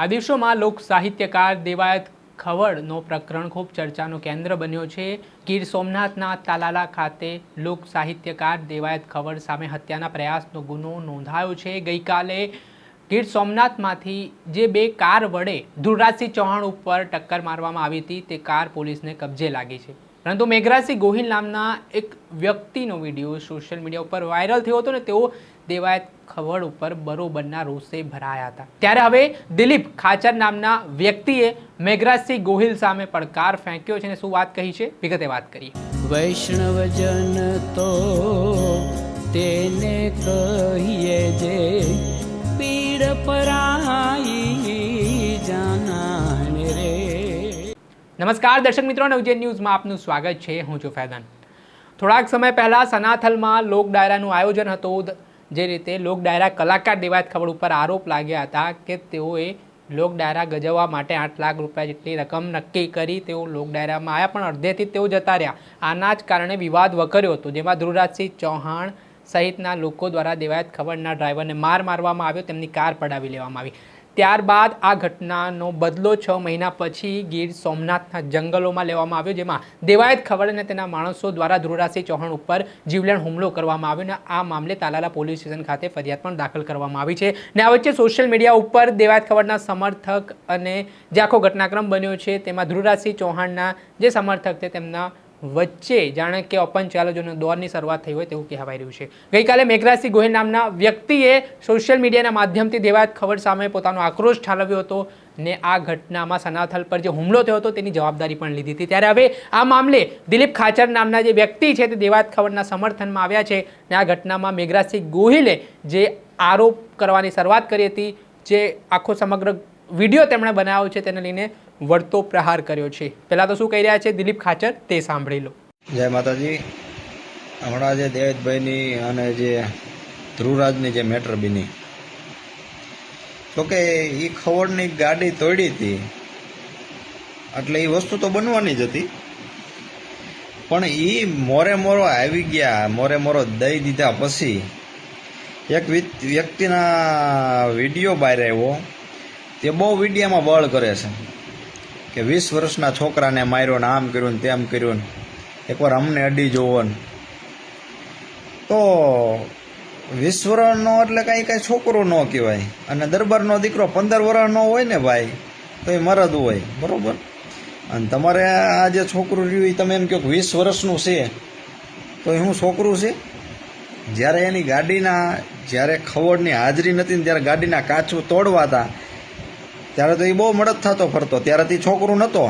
આ દિવસોમાં લોક સાહિત્યકાર દેવાયત ખવડનો પ્રકરણ ખૂબ ચર્ચાનું કેન્દ્ર બન્યો છે. ગીર સોમનાથના તાલાલા ખાતે લોક સાહિત્યકાર દેવાયત ખવડ સામે હત્યાના પ્રયાસનો ગુનો નોંધાયો છે. ગઈકાલે ગીર સોમનાથમાંથી જે બે કાર વડે ધુરરાજસિંહ ચૌહાણ ઉપર ટક્કર મારવામાં આવી હતી, તે કાર પોલીસને કબજે લાગી છે. પરંતુ મેઘરાજસિંહ ગોહિલ નામના એક વ્યક્તિનો વીડિયો સોશિયલ મીડિયા ઉપર વાયરલ થયો હતો ને તેઓ દેવાયત ખવડ ઉપર બરોબરના રોષે ભરાયા હતા. ત્યારે હવે દિલીપ ખાચર નામના વ્યક્તિએ મેઘરાજસિંહ ગોહિલ સામે પડકાર ફેંક્યો છે અને શું વાત કહી છે? વિગતે વાત કરીએ. વૈષ્ણવજન તો તેને કહીએ જે પીડ પરાઈ નમસ્કાર દર્શક મિત્રો, નવજેન ન્યૂઝમાં આપનું સ્વાગત છે. હું છું ફૈદાન થોડાક સમય પહેલાં સનાથલમાં લોક ડાયરાનું આયોજન હતું. જે રીતે લોક ડાયરા કલાકાર દેવાયત ખબર ઉપર આરોપ લાગ્યા હતા કે તેઓએ લોક ડાયરા ગજવવા માટે આઠ લાખ રૂપિયા જેટલી રકમ નક્કી કરી. તેઓ લોક ડાયરામાં આવ્યા પણ અડધેથી તેઓ જતા રહ્યા. આના જ કારણે વિવાદ વકર્યો હતો. જેમાં ધ્રુવરાજસિંહ ચૌહાણ સહિતના લોકો દ્વારા દેવાયત ખબરના ડ્રાઈવરને માર મારવામાં આવ્યો. તેમની કાર પડાવી લેવામાં આવી. ત્યારબાદ આ ઘટનાનો બદલો છ મહિના પછી ગીર સોમનાથના જંગલોમાં લેવામાં આવ્યો, જેમાં દેવાયત ખવડ અને તેના માણસો દ્વારા ધ્રુરાસિંહ ચૌહાણ ઉપર જીવલેણ હુમલો કરવામાં આવ્યો અને આ મામલે તાલાલા પોલીસ સ્ટેશન ખાતે ફરિયાદ પણ દાખલ કરવામાં આવી છે. ને આ વચ્ચે સોશિયલ મીડિયા ઉપર દેવાયત ખવડના સમર્થક અને જે આખો ઘટનાક્રમ બન્યો છે, તેમાં ધ્રુરાસિંહ ચૌહાણના જે સમર્થક છે, તેમના વચ્ચે જાણે કે ઓપન ચેલેન્જોનો દોરની શરૂઆત થઈ હોય તેવું કહેવાય રહ્યું છે. ગઈકાલે મેઘરાજસિંહ ગોહિલ નામના વ્યક્તિએ સોશિયલ મીડિયાના માધ્યમથી દેવાયત ખબર સામે પોતાનો આક્રોશ ઠાલવ્યો હતો ને આ ઘટનામાં સનાથલ પર જે હુમલો થયો હતો તેની જવાબદારી પણ લીધી હતી. ત્યારે હવે આ મામલે દિલીપ ખાચર નામના જે વ્યક્તિ છે તે દેવાત ખબરના સમર્થનમાં આવ્યા છે ને આ ઘટનામાં મેઘરાજસિંહ ગોહિલે જે આરોપ કરવાની શરૂઆત કરી હતી, જે આખો સમગ્ર વીડિયો તેમણે બનાવ્યો છે તેને લઈને વળતો પ્રહાર કર્યો છે. પહેલાં તો શું કહી રહ્યા છે? દિલીપ ખાચર, તે સાંભળી લો. જય માતાજી. હમણાં જે દેવેદભાઈની અને જે ધ્રુવરાજની જે મેટર બની, તો કે એ ખવડની ગાડી તોડી હતી. એટલે એ વસ્તુ તો બનવાની જ હતી. પણ એ મોરે મોરો આવી ગયા, મોરે મોરો દઈ દીધા પછી એક વ્યક્તિના વીડિયો બહાર આવ્યો. તે બહુ વિડીયામાં બળ કરે છે. કે વીસ વર્ષના છોકરાને માર્યો ને આમ કર્યું ને તેમ કર્યું ને. એકવાર અમને અડી જોવો ને. તો વીસ વર્ષનો એટલે કાંઈ કાંઈ છોકરો ન કહેવાય. અને દરબારનો દીકરો પંદર વર્ષનો હોય ને ભાઈ, તો એ મરદ હોય. બરાબર? અને તમારે આ જે છોકરું રહ્યું એ તમે એમ કહો કે વીસ વર્ષનું છે. તો એ હું છોકરું છે? જ્યારે એની ગાડીના, જ્યારે ખવડની હાજરી નથી ને ત્યારે ગાડીના કાચું તોડવા હતા ત્યારે તો એ બહુ મદદ થતો ફરતો. ત્યારે તે છોકરું નહોતો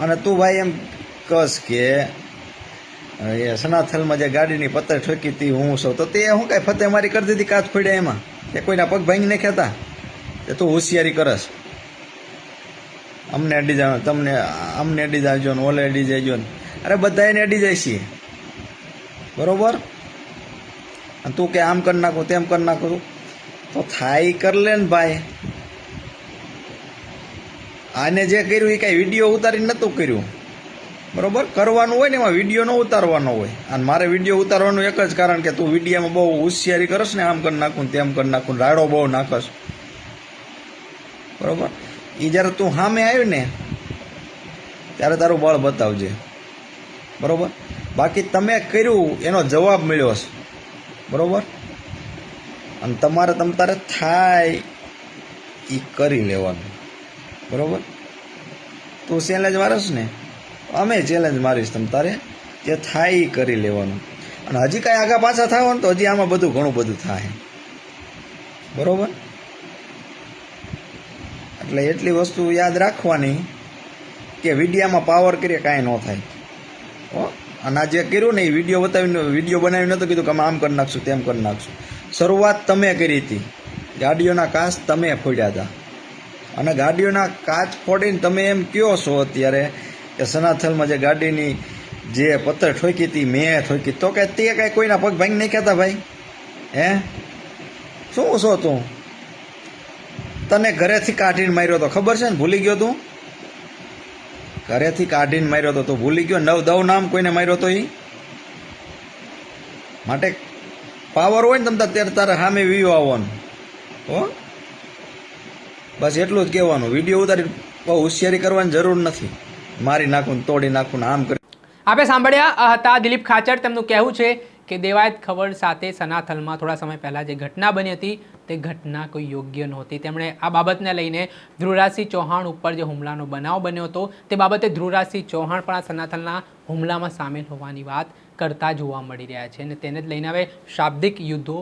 અને તું ભાઈ એમ કસ કે, એ સનાથલમાં જે ગાડીની પત્તર ઠોકી હતી હું છું તો તે શું કાંઈ ફતે મારી કરી દીધી કાચ પડ્યા એમાં? કે કોઈના પગ ભાંગી નાખ્યા હતા એ તું હોશિયારી કરસ. અમને અડી જાવ, તમને, અમને અડી જાજો ને ઓલે અડી જાયજો ને. અરે બધાને અડી જાય છીએ બરોબર? તું કે આમ કરી નાખું, તેમ કરી નાખું. તો થાય કર લે ને ભાઈ. આને જે કર્યું એ કાંઈ વીડિયો ઉતારીને નહોતું કર્યું. બરોબર? કરવાનું હોય ને એમાં વીડિયો ન ઉતારવાનો હોય. અને મારે વીડિયો ઉતારવાનું એક જ કારણ કે તું વિડીયામાં બહુ હોશિયારી કરશ ને, આમ કરી નાખું તેમ કરી નાખું રાડો બહુ નાખશ બરોબર? એ જ્યારે તું સામે આવ્યું ને, ત્યારે તારું બળ બતાવજે. બરોબર? બાકી તમે કર્યું, એનો જવાબ મળ્યો છે બરોબર? અને તમારે તમ તારે થાય એ કરી લેવાનું. બરોબર? તું ચેલેન્જ મારસ ને? અમે ચેલેન્જ મારીશ તમ તારે. જે થાય એ કરી લેવાનું. અને હજી કાંઈ આગા પાછા થાવ ને તો હજી આમાં બધું ઘણું બધું થાય. બરોબર? એટલે એટલી વસ્તુ યાદ રાખવાની કે વિડીયામાં પાવર કરીએ કાંઈ ન થાય. હો? અને આ જે કર્યું ને એ વીડિયો બતાવીને, વીડિયો બનાવીને નહોતું કીધું કે અમે આમ કરી નાખશું તેમ કરી નાખશું. શરૂઆત તમે કરી હતી. ગાડીઓના કાચ તમે ફોડ્યા હતા. અને ગાડીઓના કાચ ફોડીને તમે એમ કયો છો અત્યારે કે સનાથલમાં જે ગાડીની જે પથ્થર ઠોકી હતી, મેં ઠોકી, તો કે તે કાંઈ કોઈના પગ ભાંગી નહીં કહેતા ભાઈ? હે? શું છો તું? તને ઘરેથી કાઢીને માર્યો તો ખબર છે ને? ભૂલી ગયો તું? ઘરેથી કાઢીને માર્યો તો તું ભૂલી ગયો? નવ દવ નામ કોઈને માર્યો તો એ માટે પાવર હોય ને તમે ત્યારે તારે સામે વીવો આવવાનો. હો? બસ એટલું જ કહેવાનું. વીડિયો ઉતારી બહુ હોશિયારી કરવાની જરૂર નથી. મારી નાખું તોડી નાખું આમ કરી. આપણે સાંભળ્યા હતા દિલીપ ખાચર. તેમનું કહેવું છે કે દેવાયત ખબર સાથે સનાથલમાં થોડા સમય પહેલાં જે ઘટના બની હતી તે ઘટના કોઈ યોગ્ય નહોતી. તેમણે આ બાબતને લઈને ધ્રુવરાજસિંહ ચૌહાણ ઉપર જે હુમલાનો બનાવ બન્યો હતો, તે બાબતે ધ્રુવરાજસિંહ ચૌહાણ પણ આ સનાથલના હુમલામાં સામેલ હોવાની વાત કરતા જોવા મળી રહ્યા છે અને તેને જ લઈને હવે શાબ્દિક યુદ્ધો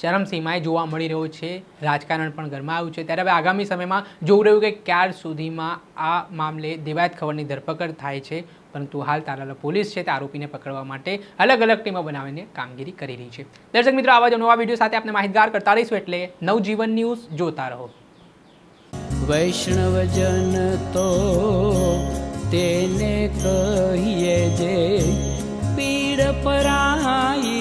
ચરમસીમાએ જોવા મળી રહ્યો છે. રાજકારણ પણ ગરમાયું છે. ત્યારે હવે આગામી સમયમાં જોવું રહ્યું કે ક્યાર સુધીમાં આ મામલે દેવાયત ખબરની ધરપકડ થાય છે. પરંતુ હાલ તારાલા પોલીસ છે તે આરોપીને પકડવા માટે અલગ અલગ ટીમો બનાવીને કામગીરી કરી રહી છે. દર્શક મિત્રો, આવા જ નવા વીડિયો સાથે આપણે માહિતગાર કરતા રહીશું એટલે નવજીવન ન્યૂઝ જોતા રહો. વૈષ્ણવજન તો તેને કહીએ જે પીડ પરાઈ